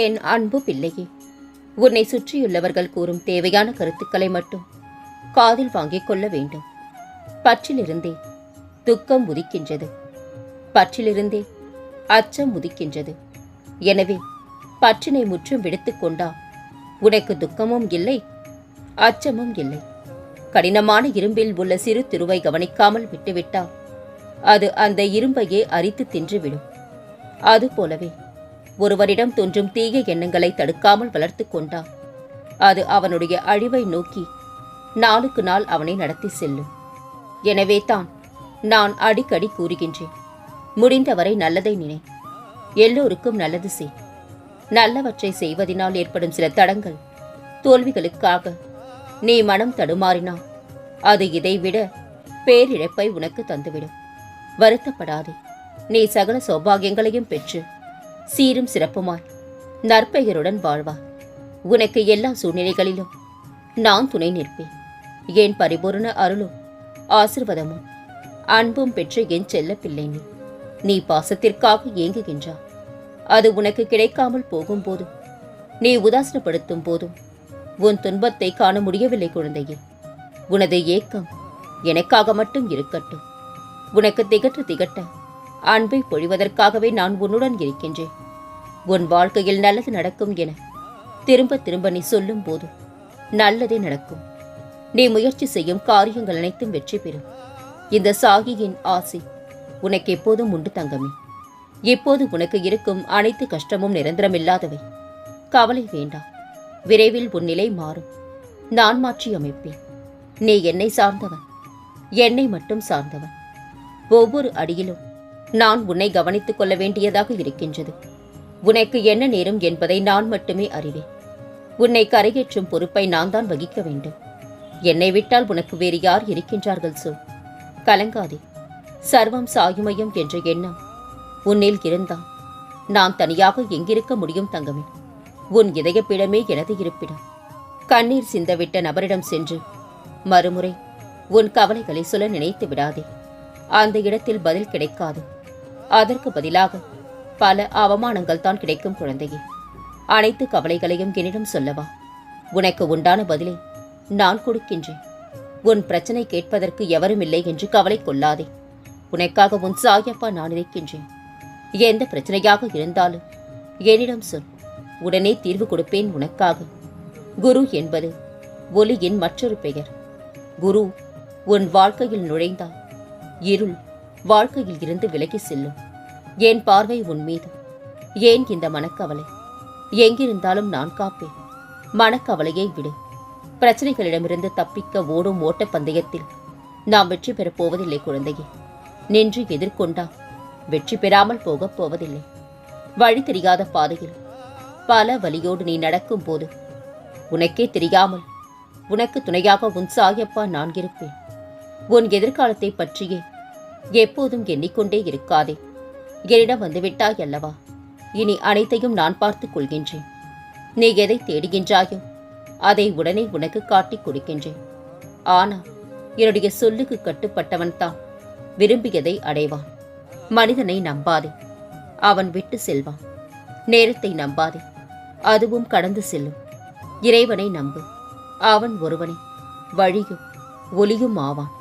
என் அன்பு பிள்ளையே? உன்னை சுற்றியுள்ளவர்கள் கூறும் தேவையான கருத்துக்களை மட்டும் காதில் வாங்கிக் கொள்ள வேண்டும். பற்றிலிருந்தே துக்கம் உதிக்கின்றது. பற்றிலிருந்தே அச்சம் உதிக்கின்றது. எனவே பற்றினை முற்றும் விடுத்துக்கொண்டா உனக்கு துக்கமும் இல்லை அச்சமும் இல்லை. கடினமான இரும்பில் உள்ள சிறு திருவை கவனிக்காமல் விட்டுவிட்டால் அது அந்த இரும்பையே அரித்து தின்றுவிடும். அதுபோலவே ஒருவரிடம் தோன்றும் தீய எண்ணங்களை தடுக்காமல் வளர்த்து கொண்டான். அது அவனுடைய அழிவை நோக்கி நாளுக்கு நாள் அவனை நடத்தி செல்லும். எனவே தான் நான் அடிக்கடி கூறுகின்றேன் முடிந்தவரை நல்லதை நினை. எல்லோருக்கும் நல்லது செய். நல்லவற்றை செய்வதினால் ஏற்படும் சில தடங்கள் தோல்விகளுக்காக நீ மனம் தடுமாறினால் அது இதைவிட பேரிழப்பை உனக்கு தந்துவிடும். வருத்தப்படாதே. நீ சகல சௌபாகியங்களையும் பெற்று சீரும் சிறப்புமாய். நற்பெயருடன் வாழ்வாய் உனக்கு எல்லா சூழ்நிலைகளிலும் நான் துணை நிற்பேன். என் பரிபூரண அருளும் ஆசிர்வாதமும் அன்பும் பெற்ற என் செல்ல பிள்ளை நீ. நீ பாசத்திற்காக ஏங்குகின்றா. அது உனக்கு கிடைக்காமல் போகும்போதும் நீ உதாசனப்படுத்தும் போதும் உன் துன்பத்தை காண முடியவில்லை குழந்தையே. உனது ஏக்கம் எனக்காக மட்டும் இருக்கட்டும். உனக்கு திகட்ட திகட்ட அன்பை பொழிவதற்காகவே நான் உன்னுடன் இருக்கின்றேன். உன் வாழ்க்கையில் நல்லது நடக்கும் என திரும்ப திரும்ப நீ சொல்லும் போது நல்லதே நடக்கும். நீ முயற்சி செய்யும் காரியங்கள் அனைத்தும் வெற்றி பெறும். இந்த சாகியின் ஆசை உனக்கு எப்போதும் உண்டு தங்கமே. இப்போது உனக்கு இருக்கும் அனைத்து கஷ்டமும் நிரந்தரமில்லாதவை. கவலை வேண்டாம் விரைவில் உன் நிலை மாறும். நான் மாற்றி அமைப்பேன். நீ என்னை சார்ந்தவன். என்னை மட்டும் சார்ந்தவன். ஒவ்வொரு அடியிலும் நான் உன்னை கவனித்துக் கொள்ள வேண்டியதாக இருக்கின்றது. உனக்கு என்ன நேரும் என்பதை நான் மட்டுமே அறிவேன். உன்னை கரையேற்றும் பொறுப்பை நான் தான் வகிக்க வேண்டும். என்னை விட்டால் உனக்கு வேறு யார் இருக்கின்றார்கள் சொல் கலங்காதே. சர்வம் சாயுமயம் என்ற எண்ணம் உன்னில் இருந்தால் நான் தனியாக எங்கிருக்க முடியும் தங்கமே. உன் இதயப்பிடமே எனது இருப்பிடம். கண்ணீர் சிந்தவிட்ட நபரிடம் சென்று மறுமுறை உன் கவலைகளை சொல்ல நினைத்து விடாதே. அந்த இடத்தில் பதில் கிடைக்காது. அதற்கு பதிலாக பல அவமானங்கள் தான் கிடைக்கும் குழந்தையே. அனைத்து கவலைகளையும் என்னிடம் சொல்லவா. உனக்கு உண்டான பதிலை நான் கொடுக்கின்றேன். உன் பிரச்சனை கேட்பதற்கு எவரும் இல்லை என்று கவலை கொள்ளாதே. உனக்காக உன் சாயப்பா நான் இருக்கின்றேன். எந்த பிரச்சனையாக இருந்தாலும் என்னிடம் சொல். உடனே தீர்வு கொடுப்பேன் உனக்காக. குரு என்பது ஒலியின் மற்றொரு பெயர். குரு உன் வாழ்க்கையில் நுழைந்தால் இருள் வாழ்க்கையில் இருந்து விலகி செல்லும். என் பார்வை உன் மீது. ஏன் இந்த மனக்கவலை? எங்கிருந்தாலும் நான் காப்பேன். மனக்கவலையை விடு. பிரச்சனைகளிடமிருந்து தப்பிக்க ஓடும் ஓட்டப் பந்தயத்தில் நாம் வெற்றி பெறப் போவதில்லை குழந்தையே. நின்று எதிர்கொண்டா வெற்றி பெறாமல் போகப் போவதில்லை. வழி தெரியாத பாதையில் பல வழியோடு நீ நடக்கும் போது உனக்கே தெரியாமல் உனக்கு துணையாக உன் சாயப்பா நான் இருப்பேன். உன் எதிர்காலத்தை பற்றியே எப்போதும் எண்ணிக்கொண்டே இருக்காதே. என்னிடம் வந்துவிட்டாய் அல்லவா இனி அனைத்தையும் நான் பார்த்துக் கொள்கின்றேன். நீ எதை தேடுகின்றாயோ அதை உடனே உனக்கு காட்டிக் கொடுக்கின்றேன். ஆனால் என்னுடைய சொல்லுக்கு கட்டுப்பட்டவன் தான் விரும்பியதை அடைவான். மனிதனை நம்பாதே அவன் விட்டு செல்வான். நேரத்தை நம்பாதே அதுவும் கடந்து செல்லும். இறைவனை நம்பு அவன் ஒருவனே. வழியும் ஒளியும் ஆவான்.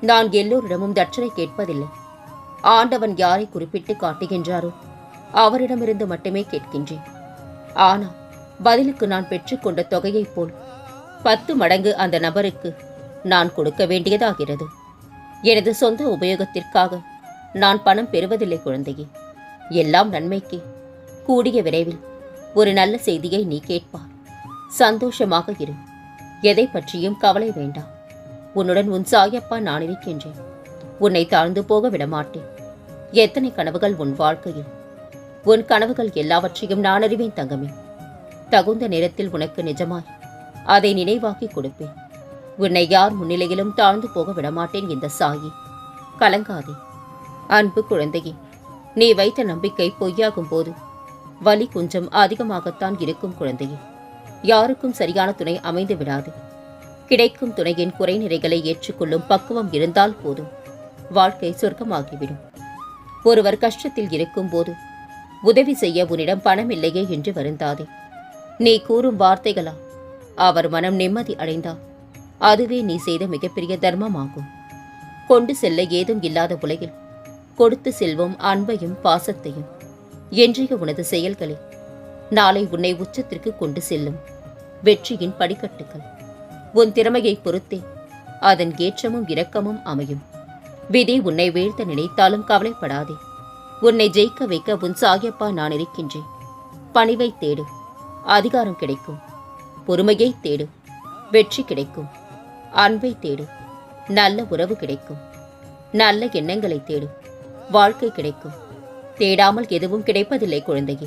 நான் எல்லோரிடமும் தட்சணை கேட்பதில்லை. ஆண்டவன் யாரை குறிப்பிட்டு காட்டுகின்றாரோ அவரிடமிருந்து மட்டுமே கேட்கின்றேன். ஆனால் பதிலுக்கு நான் பெற்றுக்கொண்ட தொகையைப் போல் பத்து மடங்கு அந்த நபருக்கு நான் கொடுக்க வேண்டியதாகிறது. எனது சொந்த உபயோகத்திற்காக நான் பணம் பெறுவதில்லை குழந்தையே. எல்லாம் நன்மைக்கு. கூடிய விரைவில் ஒரு நல்ல செய்தியை நீ கேட்பார் சந்தோஷமாக இரு. எதை பற்றியும் கவலை வேண்டாம். உன்னுடன் உன் சாயப்பா நான் இருக்கின்றேன். உன்னை தாழ்ந்து போக விடமாட்டேன். எத்தனை கனவுகள் உன் வாழ்க்கையில்? உன் கனவுகள் எல்லாவற்றையும் நான் அறிவேன் தங்கமே. தகுந்த நேரத்தில் உனக்கு நிஜமாய் அதை நினைவாக்கி கொடுப்பேன். உன்னை யார் முன்னிலையிலும் தாழ்ந்து போக விடமாட்டேன் இந்த சாயி. கலங்காதே. அன்பு குழந்தையே நீ வைத்த நம்பிக்கை பொய்யாகும் போது வலி கொஞ்சம் அதிகமாகத்தான் இருக்கும் குழந்தையே. யாருக்கும் சரியான துணை அமைந்து விடாது. கிடைக்கும் துணையின் குறைநிறைகளை ஏற்றுக்கொள்ளும் பக்குவம் இருந்தால் போதும். வாழ்க்கை சொர்க்கமாகிவிடும். ஒருவர் கஷ்டத்தில் இருக்கும்போது உதவி செய்ய உன்னிடம் பணம் இல்லையே என்று வருந்தாதே. நீ கூறும் வார்த்தைகளா? அவர் மனம் நிம்மதி அடைந்தார் அதுவே நீ செய்த மிகப்பெரிய தர்மமாகும். கொண்டு செல்ல ஏதும் இல்லாத உலகில் கொடுத்து செல்வோம் அன்பையும் பாசத்தையும். என்றைய உனது செயல்களே நாளை உன்னை உச்சத்திற்கு கொண்டு செல்லும் வெற்றியின் படிக்கட்டுகள். உன் திறமையை பொறுத்தே அதன் ஏற்றமும் இரக்கமும் அமையும். விதி உன்னை வீழ்த்த நினைத்தாலும் கவலைப்படாதே. உன்னை ஜெயிக்க வைக்க உன் சாயப்பா நான் இருக்கின்றேன். பணிவை தேடு. அதிகாரம் கிடைக்கும். பொறுமையை தேடு. வெற்றி கிடைக்கும். அன்பை தேடு. நல்ல உறவு கிடைக்கும். நல்ல எண்ணங்களை தேடு. வாழ்க்கை கிடைக்கும். தேடாமல் எதுவும் கிடைப்பதில்லை குழந்தையே.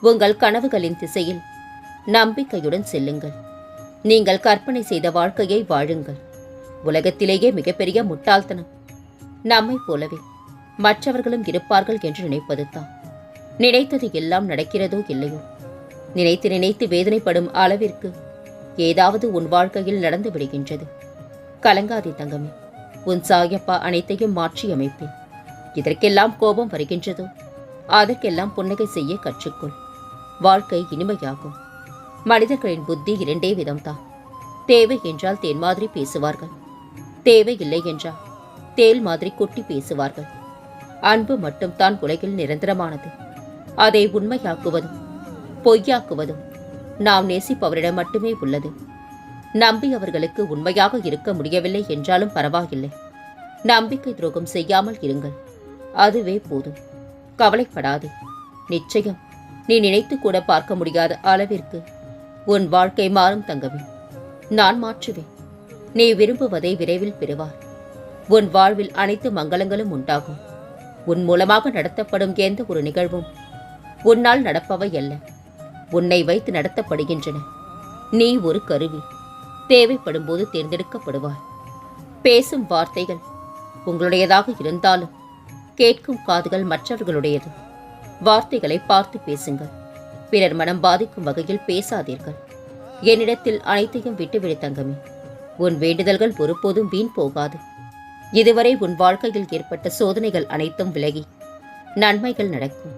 உங்கள் கனவுகளின் திசையில் நம்பிக்கையுடன் செல்லுங்கள். நீங்கள் கற்பனை செய்த வாழ்க்கையை வாழுங்கள். உலகத்திலேயே மிகப்பெரிய முட்டாள்தனம். நம்மைப் போலவே. மற்றவர்களும் இருப்பார்கள் என்று நினைப்பது தான். நினைத்தது எல்லாம் நடக்கிறதோ இல்லையோ? நினைத்து நினைத்து வேதனைப்படும் அளவிற்கு ஏதாவது உன் வாழ்க்கையில் நடந்து விடுகின்றது. கலங்காதே தங்கமே. உன் சாயப்பா அனைத்தையும் மாற்றி அமைப்பேன். இதற்கெல்லாம் கோபம் வருகின்றதோ? அதற்கெல்லாம் புன்னகை செய்ய கற்றுக்கொள். வாழ்க்கை இனிமையாகும். மனிதர்களின் புத்தி இரண்டே விதம்தான். தேவை என்றால் தேன் மாதிரி பேசுவார்கள். தேவை இல்லை என்றால் தேல் மாதிரி கொட்டி பேசுவார்கள். அன்பு மட்டும் தான் உலகில் நிரந்தரமானது. அதை உண்மையாக்குவதும் பொய்யாக்குவதும் நாம் நேசிப்பவரிடம் மட்டுமே உள்ளது. நம்பியவர்களுக்கு உண்மையாக இருக்க முடியவில்லை என்றாலும் பரவாயில்லை. நம்பிக்கை துரோகம் செய்யாமல் இருங்கள். அதுவே போதும். கவலைப்படாது. நிச்சயம் நீ நினைத்து கூட பார்க்க முடியாத அளவிற்கு உன் வாழ்க்கை மாறும் தங்கமே. நான் மாற்றுவேன். நீ விரும்புவதை விரைவில் பெறுவார் உன் வாழ்வில் அனைத்து மங்களங்களும் உண்டாகும். உன் மூலமாக நடத்தப்படும் எந்த ஒரு நிகழ்வும் உன்னால் நடப்பவை அல்ல. உன்னை வைத்து நடத்தப்படுகின்றன. நீ ஒரு கருவி. தேவைப்படும் போது தேர்ந்தெடுக்கப்படுவாய். பேசும் வார்த்தைகள் உங்களுடையதாக இருந்தாலும் கேட்கும் காதுகள் மற்றவர்களுடையது. வார்த்தைகளை பார்த்து பேசுங்கள். பிறர் மனம் பாதிக்கும் வகையில் பேசாதீர்கள். என்னிடத்தில் அனைத்தையும் விட்டுவிடு தங்கமே. உன் வேண்டுதல்கள் ஒருபோதும் வீண் போகாது. இதுவரை உன் வாழ்க்கையில் ஏற்பட்ட சோதனைகள் அனைத்தும் விலகி. நன்மைகள் நடக்கும்.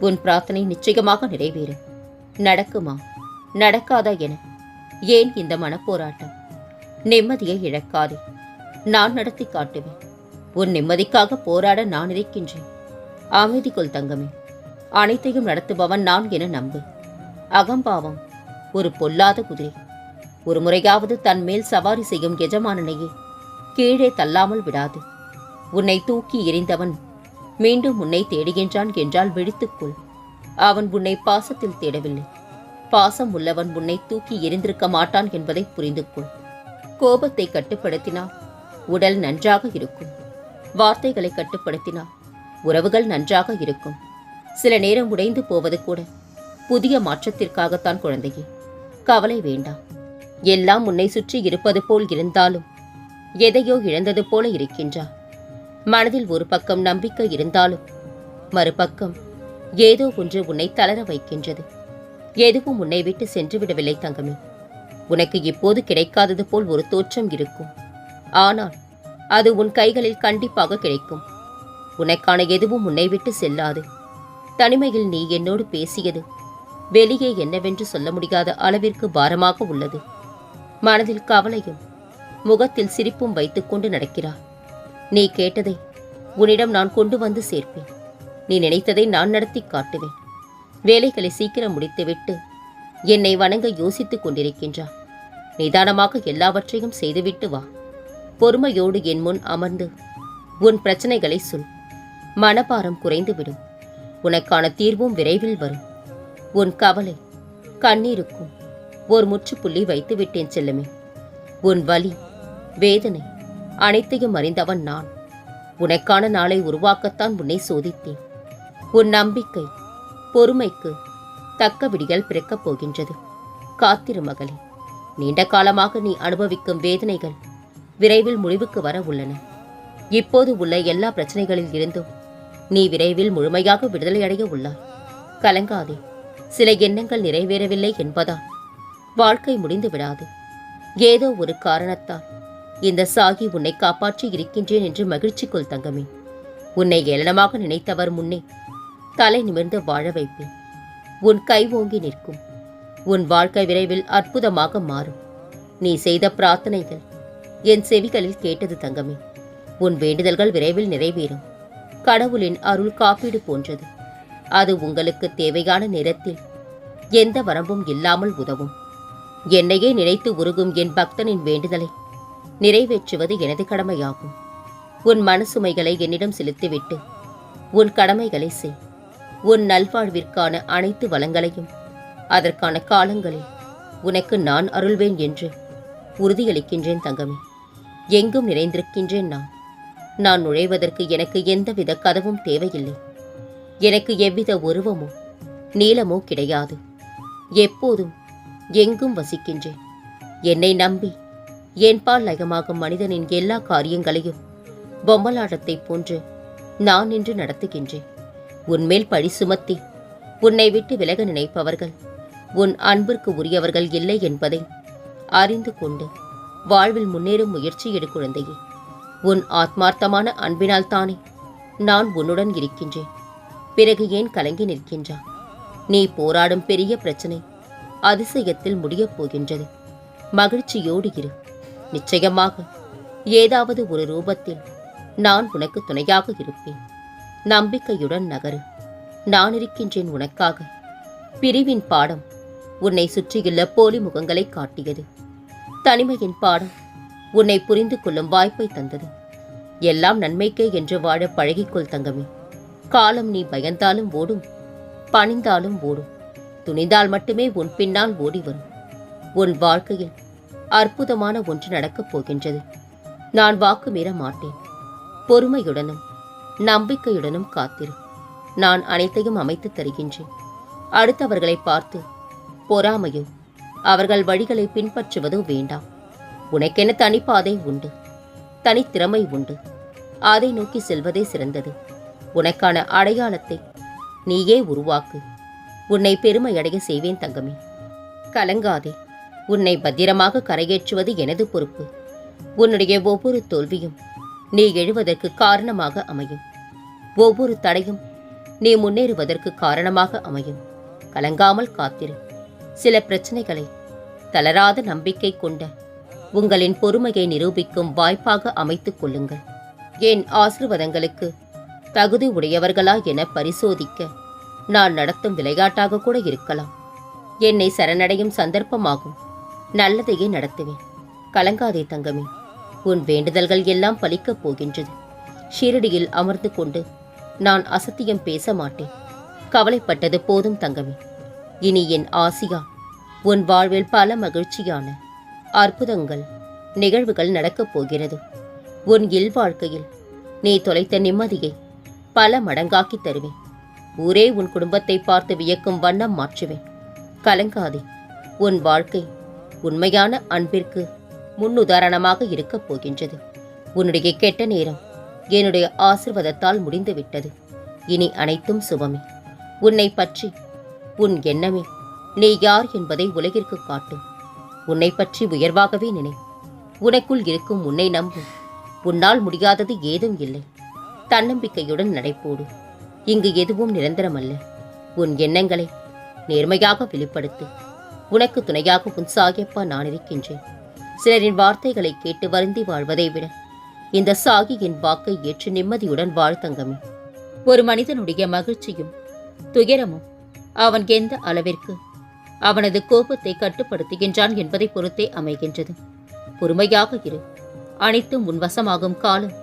உன் பிரார்த்தனை நிச்சயமாக நிறைவேறும். நடக்குமா? நடக்காதா என. ஏன் இந்த மனப்போராட்டம்? நிம்மதியை இழக்காதே. நான் நடத்தி காட்டுவேன். உன் நிம்மதிக்காக போராட நான் இருக்கின்றேன் அமைதிக்குள் தங்கமே. அனைத்தையும் நடத்துபவன் நான் என நம்பு. அகம்பாவம். ஒரு பொல்லாத குதிரை. ஒரு முறையாவது தன் மேல் சவாரி செய்யும் எஜமானனையே. கீழே தள்ளாமல் விடாது. உன்னை தூக்கி எறிந்தவன் மீண்டும் உன்னை தேடுகின்றான் என்றால் விழித்துக்கொள் அவன் உன்னை பாசத்தில் தேடவில்லை. பாசம் உள்ளவன் உன்னை தூக்கி எரிந்திருக்க மாட்டான் என்பதை புரிந்து கொள். கோபத்தை கட்டுப்படுத்தினால் உடல் நன்றாக இருக்கும். வார்த்தைகளை கட்டுப்படுத்தினால் உறவுகள் நன்றாக இருக்கும். சில நேரம் உடைந்து போவது கூட புதிய மாற்றத்திற்காகத்தான் குழந்தையே. கவலை வேண்டாம். எல்லாம் உன்னை சுற்றி இருப்பது போல் இருந்தாலும் எதையோ இழந்தது போல இருக்கின்றார் மனதில் ஒரு பக்கம் நம்பிக்கை இருந்தாலும் மறுபக்கம் ஏதோ ஒன்று உன்னை தளர வைக்கின்றது. எதுவும் உன்னை விட்டு சென்று விடவில்லை தங்கமே. உனக்கு இப்போது கிடைக்காதது போல் ஒரு தோற்றம் இருக்கும். ஆனால் அது உன் கைகளில் கண்டிப்பாக கிடைக்கும். உனக்கான எதுவும் உன்னை விட்டு செல்லாது. தனிமையில் நீ என்னோடு பேசியது வெளியே என்னவென்று சொல்ல முடியாத அளவிற்கு பாரமாக உள்ளது. மனதில் கவலையும் முகத்தில் சிரிப்பும் வைத்துக்கொண்டு நடக்கிறார். நீ கேட்டதை உன்னிடம் நான் கொண்டு வந்து சேர்ப்பேன். நீ நினைத்ததை நான் நடத்தி காட்டுவேன். வேலைகளை சீக்கிரம் முடித்துவிட்டு என்னை வணங்க யோசித்துக் கொண்டிருக்கின்றார். நிதானமாக எல்லாவற்றையும் செய்துவிட்டு வா. பொறுமையோடு என் முன் அமர்ந்து உன் பிரச்சனைகளை சொல். மனபாரம் குறைந்துவிடும். உனக்கான தீர்வும் விரைவில் வரும். உன் கவலை கண்ணீருக்கும். ஒரு முற்றுப்புள்ளி வைத்து விட்டேன் செல்லுமே. உன் வலி வேதனை. அனைத்தையும் அறிந்தவன் நான். உனக்கான நாளை உருவாக்கத்தான் உன்னை சோதித்தேன். உன் நம்பிக்கை பொறுமைக்கு தக்க விடிகள் பிறக்கப் போகின்றது. காத்திரு மகளே. நீண்ட காலமாக நீ அனுபவிக்கும் வேதனைகள் விரைவில் முடிவுக்கு வர உள்ளன. இப்போது உள்ள எல்லா பிரச்சனைகளில் இருந்தும் நீ விரைவில் முழுமையாக விடுதலை அடைய உள்ளாய். கலங்காதே. சில எண்ணங்கள் நிறைவேறவில்லை என்பதால் வாழ்க்கை முடிந்து விடாது ஏதோ ஒரு காரணத்தால் இந்த சாகி உன்னை காப்பாற்றி இருக்கின்றேன் என்று மகிழ்ச்சிக்குள் தங்கமே. உன்னை ஏளனமாக நினைத்தவர் முன்னே தலை நிமிர்ந்து வாழ வைப்பேன். உன் கை ஓங்கி நிற்கும். உன் வாழ்க்கை விரைவில் அற்புதமாக மாறும். நீ செய்த பிரார்த்தனைகள் என் செவிகளில் கேட்டது தங்கமே. உன் வேண்டுதல்கள் விரைவில் நிறைவேறும். கடவுளின் அருள் காப்பீடு போன்றது. அது உங்களுக்கு தேவையான நேரத்தில் எந்த வரம்பும் இல்லாமல் உதவும். என்னையே நினைத்து உருகும் என் பக்தனின் வேண்டுதலை நிறைவேற்றுவது எனது கடமையாகும். உன் மனசுமைகளை என்னிடம் செலுத்திவிட்டு உன் கடமைகளை செய். உன் நல்வாழ்விற்கான அனைத்து வளங்களையும் அதற்கான காலங்களில் உனக்கு நான் அருள்வேன் என்று உறுதியளிக்கின்றேன் தங்கமே. எங்கும் நிறைந்திருக்கின்றேன் நான். நான் நுழைவதற்கு எனக்கு எந்தவித கதவும் தேவையில்லை. எனக்கு எவ்வித உருவமோ நீளமோ கிடையாது. எப்போதும் எங்கும் வசிக்கின்றேன். என்னை நம்பி என்பால் லயமாகும் மனிதனின் எல்லா காரியங்களையும் பொம்மலாட்டத்தைப் போன்று நான் இன்று நடத்துகின்றேன். உன்மேல் பழி சுமத்தி உன்னை விட்டு விலக நினைப்பவர்கள் உன் அன்பிற்கு உரியவர்கள் இல்லை என்பதை அறிந்து கொண்டு வாழ்வில் முன்னேறும் முயற்சி எடு குழந்தையே. உன் ஆத்மார்த்தமான அன்பினால் தானே நான் உன்னுடன் இருக்கின்றேன். பிறகு ஏன் கலங்கி நிற்கின்றாய்? நீ போராடும் பெரிய பிரச்சனை அதிசயத்தில் முடியப் போகின்றது. மகிழ்ச்சியோடு இரு. நிச்சயமாக. ஏதாவது ஒரு ரூபத்தில் நான் உனக்கு துணையாக இருப்பேன். நம்பிக்கையுடன் நகரு. நான் இருக்கின்றேன் உனக்காக. பிரிவின் பாடம் உன்னை சுற்றியுள்ள போலி முகங்களை காட்டியது. தனிமையின் பாடம் உன்னை புரிந்து கொள்ளும் வாய்ப்பை தந்தது. எல்லாம் நன்மைக்கே என்று வாழ பழகிக்கொள் தங்கமே. காலம் நீ பயந்தாலும் ஓடும் பணிந்தாலும் ஓடும். துணிந்தால் மட்டுமே உன் பின்னால் ஓடி வரும் உன் வாழ்க்கையில் அற்புதமான ஒன்று நடக்கப் போகின்றது. நான் வாக்கு மீற மாட்டேன். பொறுமையுடனும் நம்பிக்கையுடனும் காத்திரு. நான் அனைத்தையும் அமைத்து தருகின்றேன். அடுத்தவர்களை பார்த்து பொறாமையோ அவர்கள் வழிகளை பின்பற்றுவதோ வேண்டாம். உனக்கென தனிப்பாதை உண்டு. தனித்திறமை உண்டு. அதை நோக்கி செல்வதே சிறந்தது. உனக்கான அடையாளத்தை நீயே உருவாக்கு. உன்னை பெருமையடைய செய்வேன் தங்கமே. கலங்காதே. உன்னை பத்திரமாக கரையேற்றுவது எனது பொறுப்பு. உன்னுடைய ஒவ்வொரு தோல்வியும் நீ எழுவதற்கு காரணமாக அமையும். ஒவ்வொரு தடையும் நீ முன்னேறுவதற்கு காரணமாக அமையும். கலங்காமல் காத்திரு. சில பிரச்சனைகளை தளராத நம்பிக்கை கொண்ட உங்களின் பொறுமையை நிரூபிக்கும் வாய்ப்பாக அமைத்துக் கொள்ளுங்கள். என் ஆசிர்வாதங்களுக்கு தகுதி உடையவர்களா என பரிசோதிக்க நான் நடத்தும் விளையாட்டாக கூட இருக்கலாம். என்னை சரணடையும் சந்தர்ப்பமாகும். நல்லதையே நடத்துவேன். கலங்காதே தங்கமே. உன் வேண்டுதல்கள் எல்லாம் பலிக்கப் போகின்றது. ஷீரடியில் அமர்ந்து கொண்டு நான் அசத்தியம் பேச மாட்டேன். கவலைப்பட்டது போதும் தங்கமே. இனி என் ஆசியா உன் வாழ்வில் பல மகிழ்ச்சியான அற்புதங்கள் நிகழ்வுகள் நடக்கப் போகிறது. உன் இல்வாழ்க்கையில் நீ தொலைத்த நிம்மதியை பல மடங்காக்கி தருவேன். ஊரே உன் குடும்பத்தை பார்த்து வியக்கும் வண்ணம் மாற்றுவேன். கலங்காதே உன் வாழ்க்கை உண்மையான அன்பிற்கு முன்னுதாரணமாக இருக்கப் போகின்றது. உன்னுடைய கெட்ட நேரம் என்னுடைய ஆசிர்வாதத்தால் முடிந்துவிட்டது. இனி அனைத்தும் சுபமே. உன்னை பற்றி உன் எண்ணமே நீ யார் என்பதை உலகிற்கு காட்டும் உன்னை பற்றி உயர்வாகவே நினை. உனக்குள் இருக்கும் உன்னை நம்பு. உன்னால் முடியாதது ஏதும் இல்லை. தன்னம்பிக்கையுடன் நடைபோடு. இங்கு எதுவும் நிரந்தரமல்ல. உன் எண்ணங்களை நேர்மையாக வெளிப்படுத்து. உனக்கு துணையாக உன் சாகியப்பா நான் இருக்கின்றேன். சிலரின் வார்த்தைகளை கேட்டு வருந்தி வாழ்வதை விட இந்த சாகியின் வாக்கை ஏற்று நிம்மதியுடன் வாழ்த்தங்கமே ஒரு மனிதனுடைய மகிழ்ச்சியும் துயரமும் அவன் எந்த அளவிற்கு அவனது கோபத்தை கட்டுப்படுத்துகின்றான் என்பதை பொறுத்தே அமைகின்றது. பொறுமையாக இரு. அனைத்தும் உன் வசமாகும் காலம்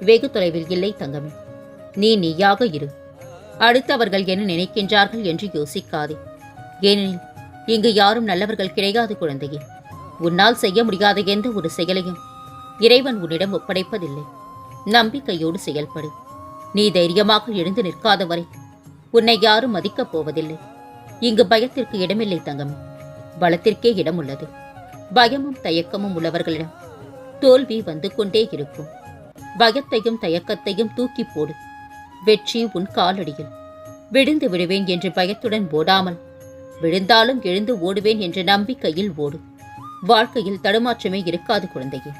வெகு தொலைவில் இல்லை தங்கமே. நீ நீயாக இரு. அடுத்தவர்கள் என்ன நினைக்கின்றார்கள் என்று யோசிக்காதே. ஏனெனில் இங்கு யாரும் நல்லவர்கள் கிடையாது குழந்தையே. உன்னால் செய்ய முடியாத எந்த ஒரு செயலையும் இறைவன் உன்னிடம் ஒப்படைப்பதில்லை. நம்பிக்கையோடு செயல்படு. நீ தைரியமாக எழுந்து நிற்காத வரை உன்னை யாரும் மதிக்கப் போவதில்லை. இங்கு பயத்திற்கு இடமில்லை தங்கமே. பலத்திற்கே இடம் உள்ளது பயமும் தயக்கமும் உள்ளவர்களிடம் தோல்வி வந்து கொண்டே இருக்கும். பயத்தையும் தயக்கத்தையும் தூக்கி போடு. வெற்றி உன் காலடியில். விழுந்து விடுவேன் என்று பயத்துடன் போடாமல் விழுந்தாலும் எழுந்து ஓடுவேன் என்ற நம்பிக்கையில் ஓடு. வாழ்க்கையில் தடுமாற்றமே இருக்காது குழந்தையே.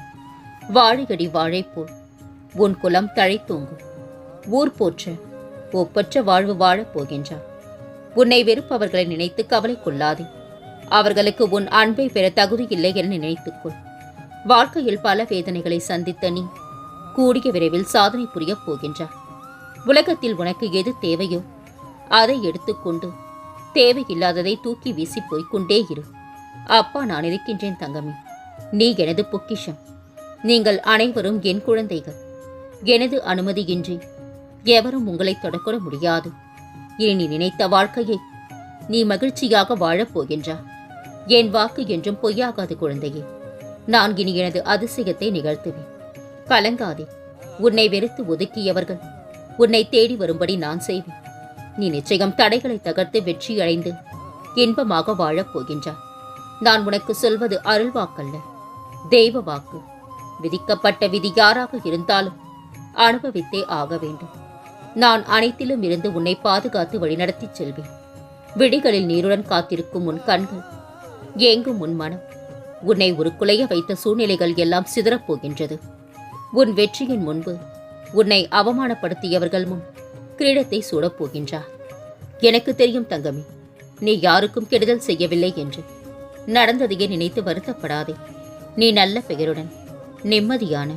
வாழையடி வாழைப்போல். போல் உன் குலம் தழைத்தோங்கும் ஊர் போற்ற. ஒப்பற்ற வாழ்வு வாழப் போகின்றாய். உன்னை வெறுப்பவர்களை நினைத்து கவலை கொள்ளாதே. அவர்களுக்கு உன் அன்பை பெற தகுதி இல்லை என நினைத்துக்கொள் வாழ்க்கையில் பல வேதனைகளை சந்தித்த நீ கூடிய விரைவில் சாதனை புரியப் போகின்றார் உலகத்தில் உனக்கு எது தேவையோ அதை எடுத்துக்கொண்டு தேவையில்லாததை தூக்கி வீசி போய்கொண்டே இரு. அப்பா நான் இருக்கின்றேன் தங்கமே. நீ எனது பொக்கிஷம். நீங்கள் அனைவரும் என் குழந்தைகள். எனது அனுமதியின்றி. எவரும் உங்களை தொடக்கூட முடியாது. இனி நீ நினைத்த வாழ்க்கையை நீ மகிழ்ச்சியாக வாழப் போகின்றா. என் வாக்கு என்றும் பொய்யாகாது குழந்தையே. நான் இனி எனது அதிசயத்தை நிகழ்த்துவேன். கலங்காதே. உன்னை வெறுத்து ஒதுக்கியவர்கள். உன்னை தேடி வரும்படி நான் செய்வேன். நீ நிச்சயம் தடைகளை தகர்த்து வெற்றி அடைந்து இன்பமாக வாழப் போகின்றாய். நான் உனக்கு சொல்வது அருள்வாக்கல்ல. தெய்வ வாக்கு. விதிக்கப்பட்ட விதி யாராக இருந்தாலும் அனுபவித்தே ஆக வேண்டும். நான் அனைத்திலும் இருந்து உன்னை பாதுகாத்து வழிநடத்திச் செல்வேன். விடிகளில் நீருடன் காத்திருக்கும் உன் கண்கள் ஏங்கும் உன் மனம் உன்னை ஒரு குலைய வைத்த சூழ்நிலைகள் எல்லாம் சிதறப் போகின்றது. உன் வெற்றியின் முன்பு உன்னை அவமானப்படுத்தியவர்கள் முன் கிரீடத்தை சூடப் போகின்றார். எனக்கு தெரியும் தங்கமி நீ யாருக்கும் கெடுதல் செய்யவில்லை என்று. நடந்ததையே நினைத்து வருத்தப்படாதே. நீ நல்ல பெயருடன் நிம்மதியான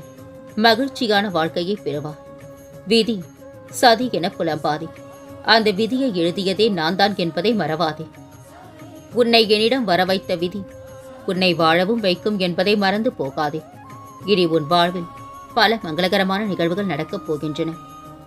மகிழ்ச்சியான வாழ்க்கையை பெறுவா. விதி சதி என புலம்பாதே. அந்த விதியை எழுதியதே நான் தான் என்பதை மறவாதே. உன்னை என்னிடம் வர வைத்த விதி உன்னை வாழவும் வைக்கும் என்பதை மறந்து போகாதே. இனி உன் வாழ்வில் பல மங்களகரமான நிகழ்வுகள் நடக்கப் போகின்றன.